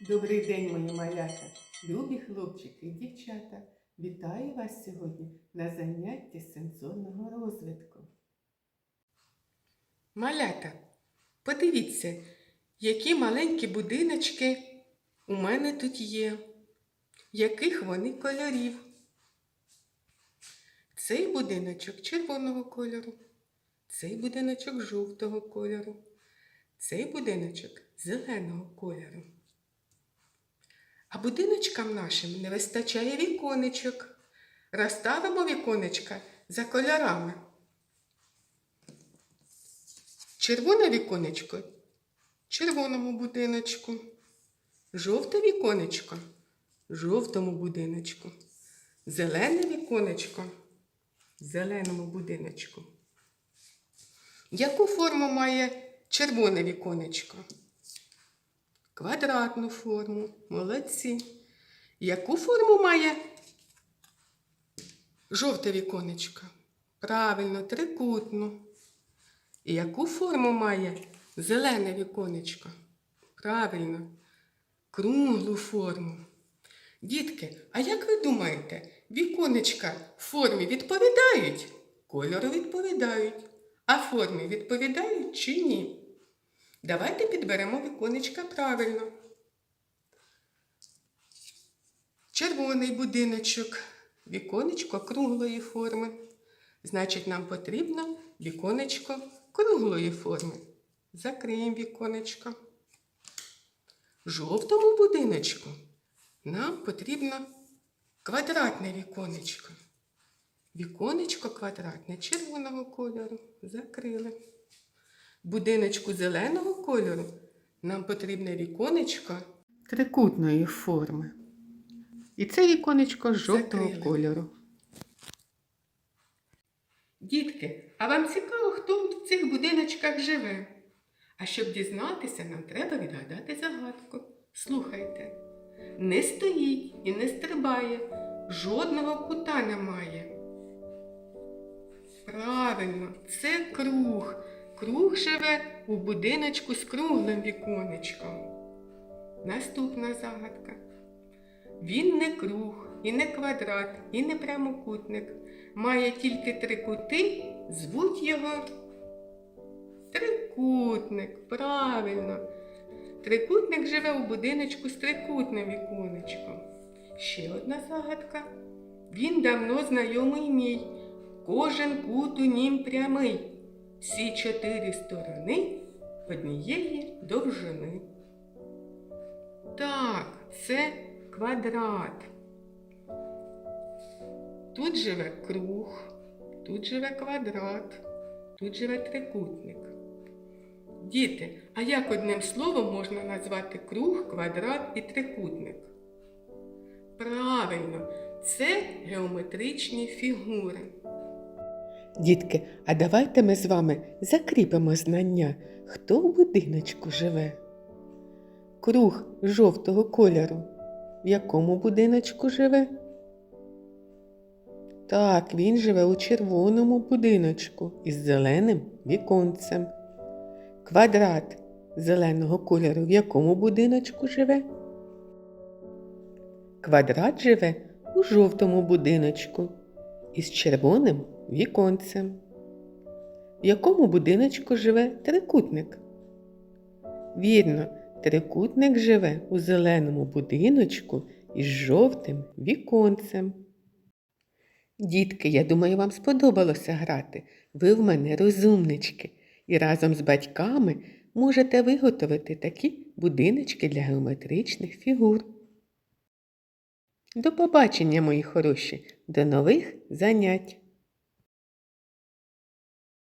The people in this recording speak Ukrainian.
Добрий день, мої малята, любі хлопчики і дівчата. Вітаю вас сьогодні на занятті сенсорного розвитку. Малята, подивіться, які маленькі будиночки у мене тут є, яких вони кольорів. Цей будиночок червоного кольору, цей будиночок жовтого кольору, цей будиночок зеленого кольору. А будиночкам нашим не вистачає віконечок. Розставимо віконечка за кольорами. Червоне віконечко червоному будиночку. Жовте віконечко жовтому будиночку. Зелене віконечко зеленому будиночку. Яку форму має червоне віконечко? Квадратну форму. Молодці. Яку форму має жовте віконечко? Правильно, трикутну. І яку форму має зелене віконечко? Правильно, круглу форму. Дітки, а як ви думаєте, віконечка формі відповідають? Кольору відповідають. А формі відповідають чи ні? Давайте підберемо віконечка правильно. Червоний будиночок, віконечко круглої форми. Значить, нам потрібно віконечко круглої форми. Закриємо віконечко. Жовтому будиночку нам потрібно квадратне віконечко. Віконечко квадратне червоного кольору. Закрили. Будиночку зеленого кольору нам потрібне віконечко трикутної форми. І це віконечко жовтого Закрили. кольору. Дітки, а вам цікаво, хто в цих будиночках живе? А щоб дізнатися, нам треба відгадати загадку. Слухайте. Не стоїть і не стрибає, жодного кута немає. Правильно, це круг. Круг живе у будиночку з круглим віконечком. Наступна загадка. Він не круг, і не квадрат, і не прямокутник. Має тільки три кути, звуть його трикутник. Правильно. Трикутник живе у будиночку з трикутним віконечком. Ще одна загадка. Він давно знайомий мій, кожен кут у нім прямий, всі чотири сторони однієї довжини. Так, це квадрат. Тут живе круг, тут живе квадрат, тут живе трикутник. Діти, а як одним словом можна назвати круг, квадрат і трикутник? Правильно, це геометричні фігури. Дітки, а давайте ми з вами закріпимо знання, хто в будиночку живе. Круг жовтого кольору. В якому будиночку живе? Так, він живе у червоному будиночку із зеленим віконцем. Квадрат зеленого кольору в якому будиночку живе? Квадрат живе у жовтому будиночку із червоним віконцем. В якому будиночку живе трикутник? Вірно, трикутник живе у зеленому будиночку із жовтим віконцем. Дітки, я думаю, вам сподобалося грати. Ви в мене розумнички, і разом з батьками можете виготовити такі будиночки для геометричних фігур. До побачення, мої хороші, до нових занять!